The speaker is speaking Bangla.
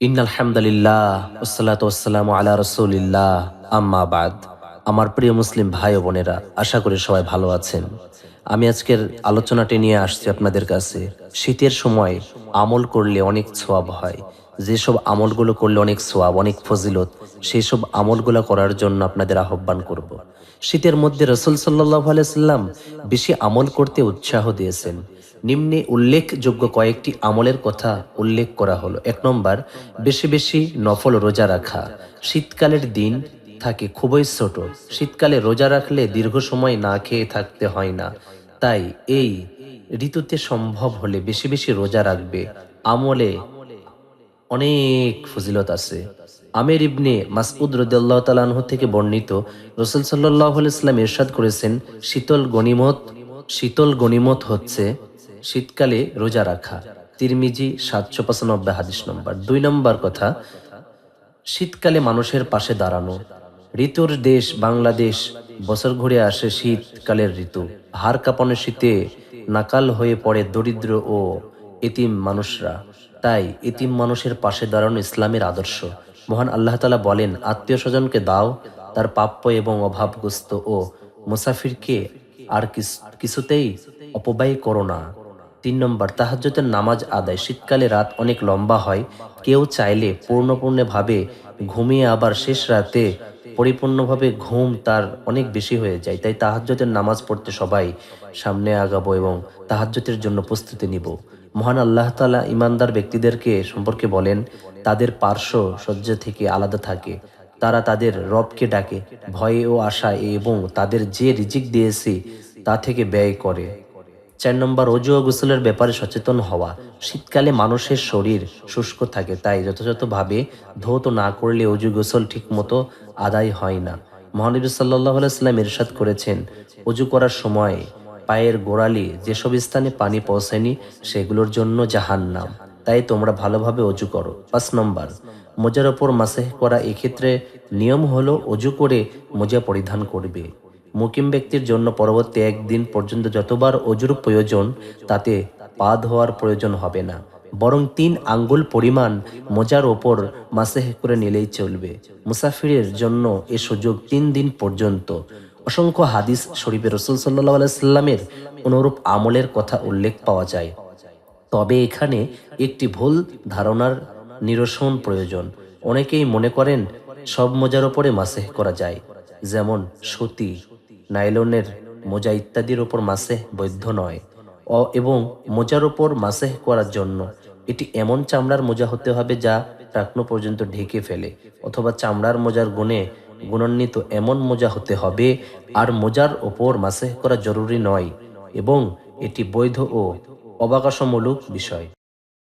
ইন্নাল হামদুলিল্লাহ ওসালাত ওসালাম আলা রসুলিল্লাহ। আম্মা বাদ। আমার প্রিয় মুসলিম ভাই ও বোনেরা, আশা করি সবাই ভালো আছেন। আমি আজকের আলোচনাটি নিয়ে আসছি আপনাদের কাছে। শীতের সময় আমল করলে অনেক ছোয়াব হয়। যেসব আমলগুলো করলে অনেক সোয়াব অনেক ফজিলত সেই সব আমলগুলো করার জন্য আপনাদের আহ্বান করব। শীতের মধ্যে রসুল সাল্লাহ আলাইসাল্লাম বেশি আমল করতে উৎসাহ দিয়েছেন। নিম্নে উল্লেখযোগ্য কয়েকটি আমলের কথা উল্লেখ করা হলো। এক নম্বর, বেশি বেশি নফল রোজা রাখা। শীতকালের দিন থাকে খুবই ছোট। শীতকালে রোজা রাখলে দীর্ঘ সময় না খেয়ে থাকতে হয় না। তাই এই ঋতুতে সম্ভব হলে বেশি বেশি রোজা রাখবে। আমলে অনেক ফজিলত আছে। আমের ইবনে মাসউদ রদিয়াল্লাহ তালাহ থেকে বর্ণিত রসুল সাল্লাহ ইসলাম ইরশাদ করেছেন, শীতল গনিমত শীতল গনিমত হচ্ছে শীতকালে রোজা রাখা। তিরমিজি সাতশো পঁচানব্বই হাদিস নম্বর। দুই নম্বর কথা, শীতকালে মানুষের পাশে দাঁড়ানো। ঋতুর দেশ বাংলাদেশ, বছর ঘুরে আসে শীতকালের ঋতু। হার কাঁপানো শীতে নাকাল হয়ে পড়ে দরিদ্র ও এতিম মানুষরা। তাই এতিম মানুষের পাশে দাঁড়ানো ইসলামের আদর্শ। মহান আল্লাহ তালা বলেন, আত্মীয় স্বজনকে দাও, তার প্রাপ্য এবং অভাবগ্রস্ত ও মুসাফিরকে আর কিছুতেই অপব্যয় করো না। তিন নম্বর তাহাজ্যতের নামাজ আদায়। শীতকালে রাত অনেক লম্বা হয়। কেউ চাইলে পূর্ণপূর্ণভাবে ঘুমিয়ে আবার শেষ রাতে পরিপূর্ণভাবে ঘুম তার অনেক বেশি হয়ে যায়। তাই তাহাজ্যতের নামাজ পড়তে সবাই সামনে আগাবো এবং তাহাজ্যতের জন্য প্রস্তুতি নিব। মহান আল্লাহ তালা ইমানদার ব্যক্তিদেরকে সম্পর্কে বলেন, তাদের পার্শ্ব সহ্য থেকে আলাদা থাকে। তারা তাদের রবকে ডাকে। ভয়ে ও আশায় এবং তাদের যে রিজিক দিয়েছি তা থেকে ব্যয় করে। চার নম্বর অজু ও গোসলের ব্যাপারে সচেতন হওয়া। শীতকালে মানুষের শরীর শুষ্ক থাকে, তাই যথাযথভাবে ধৌত না করলে অজু গোসল ঠিক মতো আদায় হয় না। মহানবী সাল্লাহ সাল্লাম ইরশাদ করেছেন, অজু করার সময় পায়ের গোড়ালি যেসব স্থানে পানি পৌঁছায়নি সেগুলোর জন্য জাহান নাম তাই তোমরা ভালোভাবে অজু করো। পাঁচ নম্বর, মোজার ওপর মাসেহ করা এক্ষেত্রে নিয়ম হলো অজু করে মোজা পরিধান করবে। মুকিম ব্যক্তির জন্য পরবর্তী একদিন পর্যন্ত যতবার অজুর প্রয়োজন, তাতে পা ধোয়ার প্রয়োজন হবে না। বরং তিন আঙ্গুল পরিমাণ মোজার ওপর মাসেহ করে নিলেই চলবে। মুসাফিরের জন্য এ সুযোগ তিন দিন পর্যন্ত। অসংখ্য হাদিস শরীফে রসুল সাল্লাহ আলাইস্লামের অনুরূপ আমলের কথা উল্লেখ পাওয়া যায়। তবে এখানে একটি ভুল ধারণার নিরসন প্রয়োজন। অনেকেই মনে করেন, সব মোজার ওপরে মাসেহ করা যায়। যেমন সতী নাইলনের মোজা ইত্যাদির ওপর মাসেহ বৈধ নয়। অ এবং মোজার ওপর মাসেহ করার জন্য এটি এমন চামড়ার মোজা হতে হবে যা টাকনো পর্যন্ত ঢেকে ফেলে, অথবা চামড়ার মোজার গুণে গুণান্বিত এমন মোজা হতে হবে, আর মোজার ওপর মাসেহ করা জরুরি নয় এবং এটি বৈধ ও অবাকাশমূলক বিষয়।